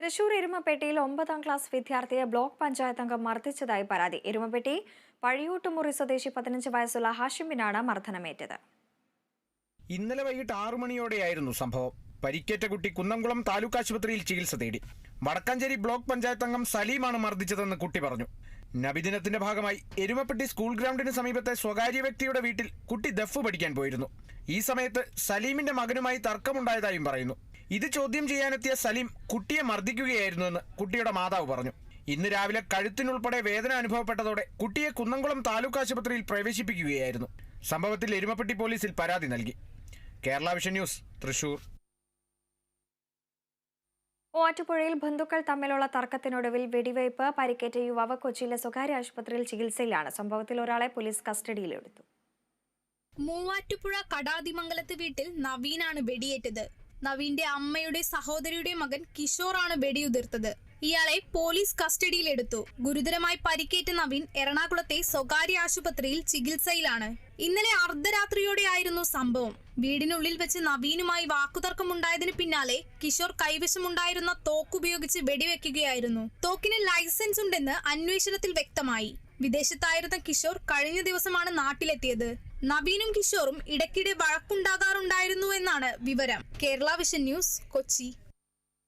തൃശൂർ എരുമപ്പെട്ടിയിൽ ഒമ്പതാം ക്ലാസ് വിദ്യാർത്ഥിയെ ബ്ലോക്ക് പഞ്ചായത്ത് അംഗം മർദ്ദിച്ചതായി പരാതി. ഇരുമപ്പെട്ടി പഴിയൂട്ടുമുറി സ്വദേശി പതിനഞ്ച് വയസ്സുള്ള ഹാഷിമിനാണ് മർദ്ദനമേറ്റത്. ഇന്നലെ വൈകിട്ട് ആറു മണിയോടെയായിരുന്നു സംഭവം. പരിക്കേറ്റ കുട്ടി കുന്നംകുളം താലൂക്ക് ആശുപത്രിയിൽ ചികിത്സ തേടി. വടക്കാഞ്ചേരി ബ്ലോക്ക് പഞ്ചായത്ത് അംഗം സലീമാണ് മർദ്ദിച്ചതെന്ന് കുട്ടി പറഞ്ഞു. നബിദിനത്തിന്റെ ഭാഗമായി എരുമപ്പെട്ടി സ്കൂൾ ഗ്രൗണ്ടിന് സമീപത്തെ സ്വകാര്യ വ്യക്തിയുടെ വീട്ടിൽ കുട്ടി ദഫ് പഠിക്കാൻ പോയിരുന്നു. ഈ സമയത്ത് സലീമിന്റെ മകനുമായി തർക്കമുണ്ടായതായും പറയുന്നു. ഇത് ചോദ്യം ചെയ്യാനെത്തിയ സലീം കുട്ടിയെ മർദ്ദിക്കുകയായിരുന്നുവെന്ന് കുട്ടിയുടെ മാതാവ് പറഞ്ഞു. ഇന്ന് രാവിലെ കഴുത്തിനുൾപ്പെടെ വേദന അനുഭവപ്പെട്ടതോടെ കുട്ടിയെ കുന്നംകുളം താലൂക്ക് ആശുപത്രിയിൽ പ്രവേശിപ്പിക്കുകയായിരുന്നു. സംഭവത്തിൽ എരുമപ്പെട്ടി പോലീസിൽ പരാതി നൽകി. Kerala vision news Thrissur. ഓറ്റുപുഴയിൽ ബന്ധുക്കൾ തമ്മിലുള്ള തർക്കത്തിനൊടുവിൽ വെടിവയ്പ് പരിക്കേറ്റ യുവാവ് കൊച്ചിയിലെ സ്വകാര്യ ആശുപത്രിയിൽ ചികിത്സയിലാണ്. സംഭവത്തിൽ ഒരാളെ പോലീസ് കസ്റ്റഡിയിലെടുത്തു. മൂവാറ്റുപുഴ കടാതിമംഗലത്ത് വീട്ടിൽ നവീനാണ് വെടിയേറ്റത്. നവീന്റെ അമ്മയുടെ സഹോദരിയുടെ മകൻ കിഷോറാണ് വെടിയുതിർത്തത്. ഇയാളെ പോലീസ് കസ്റ്റഡിയിലെടുത്തു. ഗുരുതരമായി പരിക്കേറ്റ നവീൻ എറണാകുളത്തെ സ്വകാര്യ ആശുപത്രിയിൽ ചികിത്സയിലാണ്. ഇന്നലെ അർദ്ധരാത്രിയോടെയായിരുന്നു സംഭവം. വീടിനുള്ളിൽ വെച്ച് നവീനുമായി വാക്കുതർക്കമുണ്ടായതിനു പിന്നാലെ കിഷോർ കൈവശമുണ്ടായിരുന്ന തോക്ക് ഉപയോഗിച്ച് വെടിവെക്കുകയായിരുന്നു. തോക്കിന് ലൈസൻസ് ഉണ്ടെന്ന് അന്വേഷണത്തിൽ വ്യക്തമായി. വിദേശത്തായിരുന്ന കിഷോർ കഴിഞ്ഞ ദിവസമാണ് നാട്ടിലെത്തിയത്. നവീനും കിഷോറും ഇടയ്ക്കിടെ വഴക്കുണ്ടാകാറുണ്ടായിരുന്നു എന്നാണ് വിവരം. Kerala vision news Kochi.